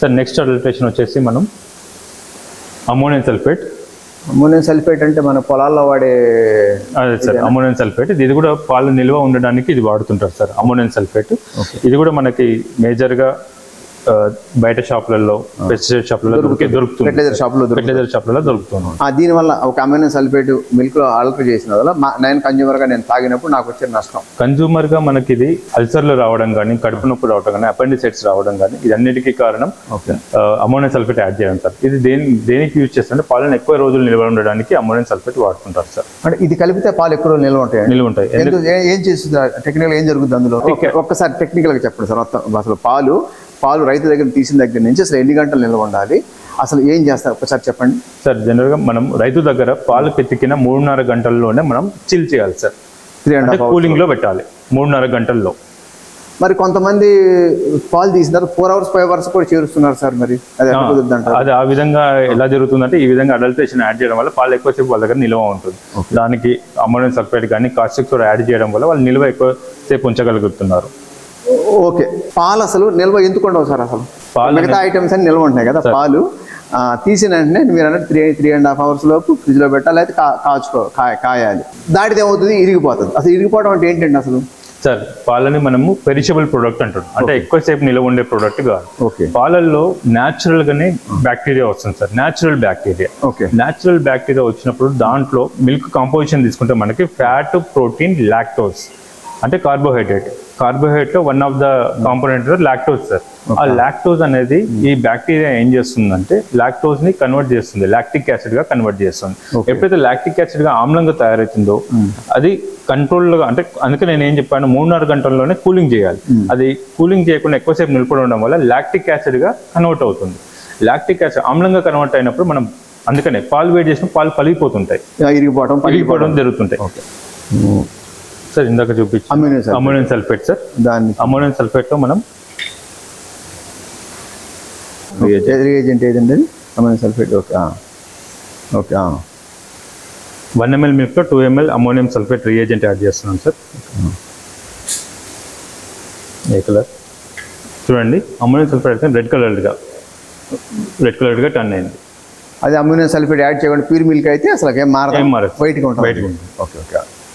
Sir next adulteration వచ్చేసి మనం ammonium sulphate ammonium sulphate అంటే మన పొలాల్లో వాడే అదే సార్ అమోనియం సల్ఫేట్ ఇది కూడా పాలు నిల్వ ఉండడానికి ఇది వాడుతుంటారు సార్ అమోనియం సల్ఫేట్ ఇది కూడా మనకి మేజర్గా బయట షాపులలో పెస్టిసైడ్ షాపులలో దొరికి దొరుకుతుంది. ఫెర్టిలైజర్ షాప్లో ఫెర్టిలైజర్ షాపులలో దొరుకుతుంది. ఆ, దీనివల్ల ఒక అమోనియం సల్ఫేట్ మిల్క్లో ఆల్టర్ చేసిన వల్ల నేను కన్జ్యూమర్గా నేను తాగినప్పుడు నాకు వచ్చే నష్టం. కన్జ్యూమర్గా మనకి ఇది అల్సర్లు రావడం కానీ కడుపు నొప్పి రావడం కానీ అపెండిసైట్స్ రావడం కానీ ఇదన్నిటికీ కారణం అమోనియం సల్ఫేట్ యాడ్ చేయడం సార్. ఇది దేని దేనికి యూజ్ చేస్తుంటే పాలను ఎక్కువ రోజులు నిల్వ ఉండడానికి అమోనియం సల్ఫేట్ వాడుతుంటారు సార్. అంటే ఇది కలిపితే పాలు ఎక్కువ రోజులు నిల్వ ఉంటాయండి నిల్వ ఉంటాయి ఏ- చేస్తుంది? టెక్నికల్ ఏం జరుగుతుంది అందులో? ఒక్క- ఒక్కసారి టెక్నికల్గా చెప్పండి సార్ మొత్తం అసలు పాలు పాలు రైతు దగ్గర తీసిన దగ్గర నుంచి అసలు ఎన్ని గంటలు నిల్వ ఉండాలి అసలు ఏం చేస్తారు? ఒకసారి చెప్పండి. సార్ జనరల్గా మనం రైతు దగ్గర పాలు పెతికిన మూడున్నర గంటల్లోనే మనం చిల్ చేయాలి సార్. త్రీ అండ్ అంటే కూలింగ్లో పెట్టాలి మూడున్నర గంటల్లో. మరి కొంతమంది పాలు తీసినారు ఫోర్ అవర్స్ ఫైవ్ అవర్స్ కూడా చేరుస్తున్నారు సార్ మరి. అది అది ఆ విధంగా ఎలా జరుగుతుందంటే ఈ విధంగా అడల్ట్రేషన్ యాడ్ చేయడం వల్ల పాలు ఎక్కువసేపు వాళ్ళ దగ్గర నిల్వ ఉంటుంది. దానికి అమోనియం సల్ఫేట్ కానీ కాస్టిక్ సోడా యాడ్ చేయడం వల్ల వాళ్ళు నిల్వ ఎక్కువ సేపు ఉంచగలుగుతున్నారు. ఓకే. పాలు అసలు నిల్వ ఎందుకు ఉండవు సార్ అసలు? మిగతా ఐటమ్స్ అన్ని నిల్వ ఉంటాయి కదా పాలు. తీసిన వెంటనే మీరు అన్నట్టు three three and half hours లోపు ఫ్రిడ్జ్లో పెట్టాలి అయితే కాచుకో కాయ కాయాలి. దాటిది ఏమవుతుంది? ఇరిగిపోతుంది. అసలు ఇరిగిపోవడం అంటే ఏంటండి అసలు? సార్ పాలని మనము పెరిషబుల్ ప్రోడక్ట్ అంటాం అంటే ఎక్కువసేపు నిల్వ ఉండే ప్రోడక్ట్ కాదు. ఓకే. పాలల్లో న్యాచురల్ గానే బ్యాక్టీరియా వస్తుంది sir. Natural bacteria okay. Natural bacteria వచ్చినప్పుడు దాంట్లో మిల్క్ కాంపోజిషన్ తీసుకుంటే మనకి ఫ్యాట్ ప్రోటీన్ లాక్టోస్ అంటే carbohydrate కార్బోహైడ్రేట్లో one of the component lactose sir ఆ లాక్టోస్ అనేది ఈ బ్యాక్టీరియా ఏం చేస్తుందంటే లాక్టోస్ని కన్వర్ట్ చేస్తుంది. లాక్టిక్ యాసిడ్గా కన్వర్ట్ చేస్తుంది. ఎప్పుడైతే లాక్టిక్ యాసిడ్గా ఆమ్లంగా తయారవుతుందో అది కంట్రోల్గా అంటే అందుకే నేను ఏం చెప్పాను మూడున్నర గంటల్లోనే కూలింగ్ చేయాలి. అది కూలింగ్ చేయకుండా ఎక్కువసేపు నిలబడి ఉండడం వల్ల లాక్టిక్ యాసిడ్గా కన్వర్ట్ అవుతుంది. లాక్టిక్ యాసిడ్ ఆమ్లంగా కన్వర్ట్ అయినప్పుడు మనం అందుకనే పాలు వేడి చేసిన పాలు పలిగిపోతుంటాయి. ఇరిగిపోవడం పలిగిపోవడం జరుగుతుంటాయి. సార్ ఇందాక చూపించి అమోనియం సల్ఫేట్. సార్. దాన్ని అమోనియం సల్ఫేట్లో మనం రియేజెంట్ ఏదండి ammonium sulphate okay. Okay. One ML మిల్క్లో two ML ammonium sulphate reagent add చేస్తున్నాం సార్. ఏ కలర్? చూడండి అమోనియం సల్ఫేట్ అయితే రెడ్ కలర్గా రెడ్ కలర్గా టర్న్ అయింది. అది అమ్యూనియం సల్ఫేట్ యాడ్ చేయకుండా ప్యూర్ మిల్క్ అయితే అసలు ఏం మారదు. వైట్గా ఉంటుంది. బయటకు ఉంటుంది. Okay okay